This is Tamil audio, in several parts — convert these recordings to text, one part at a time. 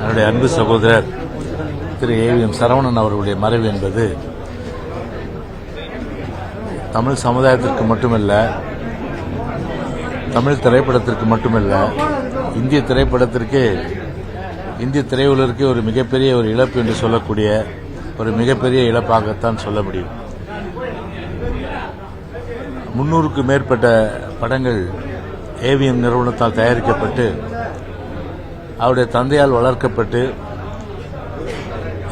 என்னுடைய அன்பு சகோதரர் திரு ஏவிஎம் சரவணன் அவர்களுடைய மறைவு என்பது தமிழ் சமுதாயத்திற்கு மட்டுமல்ல தமிழ் திரைப்படத்திற்கு மட்டுமல்ல இந்திய திரைப்படத்திற்கு இந்திய திரையுலகிற்கு ஒரு மிகப்பெரிய ஒரு இழப்பு என்று சொல்லக்கூடிய ஒரு மிகப்பெரிய இழப்பாகத்தான் சொல்ல முடியும். முன்னூறுக்கு மேற்பட்ட படங்கள் ஏவிஎம் நிறுவனத்தால் தயாரிக்கப்பட்டு அவருடைய தந்தையால் வளர்க்கப்பட்டு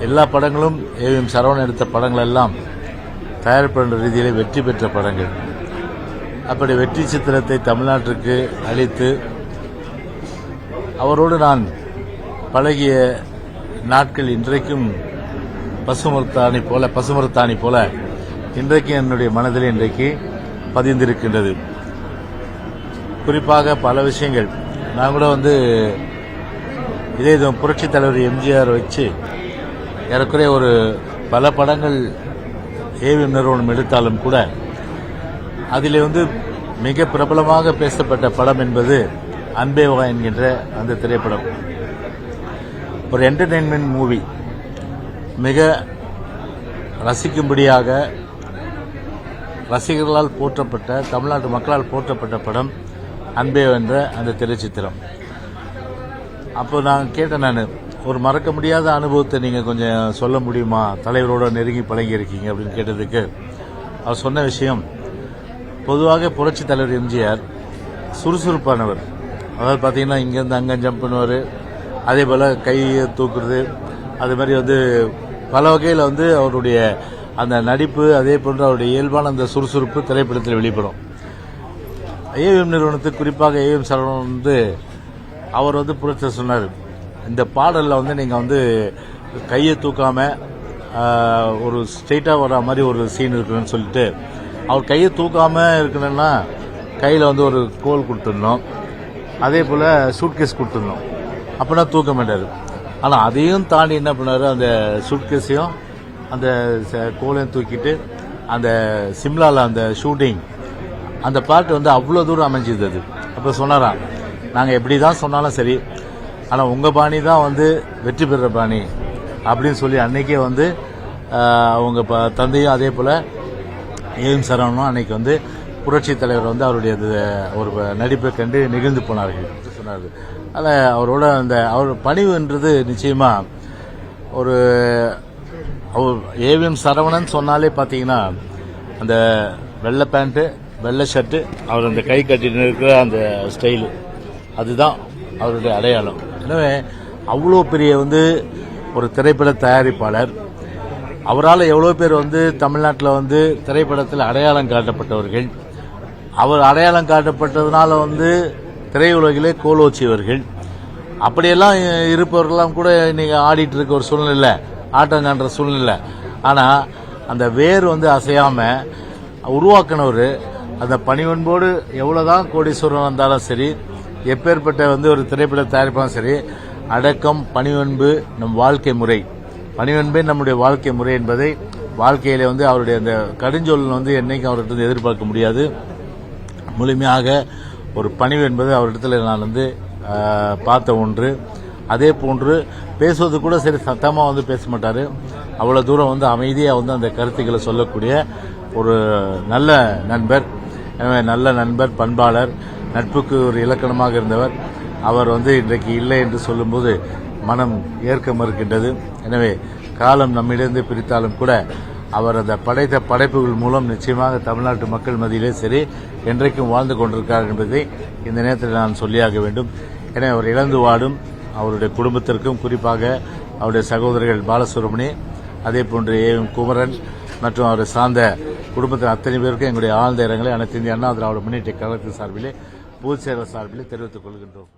எல்லா படங்களும் ஏவிஎம் சரவணன் எடுத்த படங்கள் எல்லாம் தயாரிப்பு ரீதியில் வெற்றி பெற்ற படங்கள். அப்படி வெற்றி சித்திரத்தை தமிழ்நாட்டிற்கு அளித்து அவரோடு நான் பழகிய நாட்கள் இன்றைக்கும் பசுமரத்தாணி போல பசுமரத்தாணி போல இன்றைக்கு என்னுடைய மனதில் இன்றைக்கு பதிந்திருக்கின்றது. குறிப்பாக பல விஷயங்கள். நான் கூட வந்து இதே இது புரட்சி தலைவர் எம்ஜிஆர் வச்சு ஏறக்குறைய ஒரு பல படங்கள் ஏவிஎம் நிறுவனம் எடுத்தாலும் கூட அதிலே வந்து மிக பிரபலமாக பேசப்பட்ட படம் என்பது அன்பேவா என்கின்ற அந்த திரைப்படம். ஒரு என்டர்டெயின்மெண்ட் மூவி மிக ரசிக்கும்படியாக ரசிகர்களால் போற்றப்பட்ட தமிழ்நாட்டு மக்களால் போற்றப்பட்ட படம் அன்பே என்ற அந்த திரைச்சித்திரம். அப்போ நான் கேட்டேன் நான் ஒரு மறக்க முடியாத அனுபவத்தை நீங்கள் கொஞ்சம் சொல்ல முடியுமா? தலைவரோட நெருங்கி பழகி இருக்கீங்க அப்படின்னு கேட்டதுக்கு அவர் சொன்ன விஷயம் பொதுவாக புரட்சி தலைவர் எம்ஜிஆர் சுறுசுறுப்பானவர். அதாவது பார்த்தீங்கன்னா இங்கேருந்து அங்கே ஜம்ப் பண்ணுவார் அதே போல் கையை தூக்குறது அது மாதிரி வந்து பல வகையில் வந்து அவருடைய அந்த நடிப்பு அதே போன்று அவருடைய இயல்பான அந்த சுறுசுறுப்பு திரைப்படத்தில் வெளிப்படும். ஏவிஎம் நிறுவனத்துக்கு குறிப்பாக ஏவிஎம் சரவணன் வந்து அவர் வந்து புரட்சி சொன்னார் இந்த பாடலில் வந்து நீங்கள் வந்து கையை தூக்காமல் ஒரு ஸ்ட்ரெயிட்டாக வர மாதிரி ஒரு சீன் இருக்குன்னு சொல்லிட்டு அவர் கையை தூக்காமல் இருக்கணும்னா கையில் வந்து ஒரு கோல் கொடுத்துருந்தோம் அதே போல் சூட்கேஸ் கொடுத்துருந்தோம் அப்படின்னா தூக்க மாட்டார். ஆனால் அதையும் தாண்டி என்ன பண்ணார் அந்த சூட்கேஸையும் அந்த ச- கோலையும் தூக்கிட்டு அந்த சிம்லாவில் அந்த ஷூட்டிங் அந்த பாட்டு வந்து அவ்வளோ தூரம் அமைஞ்சது அது. அப்போ சொன்னாரான் நாங்கள் எப்படி தான் சொன்னாலும் சரி ஆனால் உங்கள் பாணி தான் வந்து வெற்றி பெறுற பாணி அப்படின்னு சொல்லி அன்னைக்கே வந்து அவங்க ப- தந்தையும் அதே போல் ஏஎம் சரவணனும் அன்னைக்கு வந்து புரட்சி தலைவர் வந்து அவருடைய இது ஒரு நடிப்பை கண்டு நிகழ்ந்து போனார்கள் சொன்னார் அதில் அவரோட அந்த அவர் பணிவுன்றது நிச்சயமாக ஒரு அவர் ஏவிஎம் சரவணன் சொன்னாலே பார்த்தீங்கன்னா அந்த வெள்ளை பேண்ட்டு வெள்ளை ஷர்ட்டு அவர் அந்த கை கட்டிட்டு இருக்கிற அந்த ஸ்டைலு. அதுதான் அவருடைய அடையாளம். எனவே அவ்வளோ பெரிய வந்து ஒரு திரைப்பட தயாரிப்பாளர். அவரால் எவ்வளோ பேர் வந்து தமிழ்நாட்டில் வந்து திரைப்படத்தில் அடையாளம் காட்டப்பட்டவர்கள். அவர் அடையாளம் காட்டப்பட்டதுனால வந்து திரையுலகிலே கோலோச்சியவர்கள் அப்படியெல்லாம் இருப்பவர்கள்லாம் கூட இன்னைக்கு ஆடிட்டு இருக்க ஒரு சூழ்நிலை ஆட்டம் காண்ற சூழ்நிலை ஆனால் அந்த வேர் வந்து அசையாமல் உருவாக்கினவர் அந்த பணிவன்போடு எவ்வளோதான் கோடீஸ்வரன் வந்தாலும் சரி எப்பேற்பட்ட வந்து ஒரு திரைப்பட தயாரிப்பாலும் சரி அடக்கம் பணிவன்பு நம் வாழ்க்கை முறை. பணிவன்பே நம்முடைய வாழ்க்கை முறை என்பதை வாழ்க்கையில வந்து அவருடைய அந்த கடுஞ்சொல் வந்து என்னைக்கும் அவர்கிட்ட எதிர்பார்க்க முடியாது. முழுமையாக ஒரு பணிவு என்பது அவரிடத்தில் நான் வந்து பார்த்த ஒன்று. அதே போன்று பேசுவது கூட சரி சத்தமாக வந்து பேச மாட்டார். அவ்வளோ தூரம் வந்து அமைதியாக வந்து அந்த கருத்துக்களை சொல்லக்கூடிய ஒரு நல்ல நண்பர் எனவே நல்ல நண்பர் பண்பாளர். நட்புக்கு ஒரு இலக்கணமாக இருந்தவர். அவர் வந்து இன்றைக்கு இல்லை என்று சொல்லும்போது மனம் ஏற்க மறுக்கின்றது. எனவே காலம் நம்மிடந்து பிரித்தாலும் கூட அவர் அந்த படைத்த படைப்புகள் மூலம் நிச்சயமாக தமிழ்நாட்டு மக்கள் மத்தியிலே சரி என்றைக்கும் வாழ்ந்து கொண்டிருக்கார் என்பதை இந்த நேரத்தில் நான் சொல்லியாக வேண்டும். எனவே அவர் இழந்து வாடும் அவருடைய குடும்பத்திற்கும் குறிப்பாக அவருடைய சகோதரர்கள் பாலசுப்ரமணி அதே போன்று ஏ எம் குமரன் மற்றும் அவரை சார்ந்த குடும்பத்தின் அத்தனை பேருக்கும் எங்களுடைய ஆழ்ந்த இரங்கலை அனைத்து இந்திய அண்ணா திராவிட முன்னேற்ற கழகத்தின் சார்பிலே பொதுச் செயலர் சார்பில் தெரிவித்துக் கொள்கின்றோம்.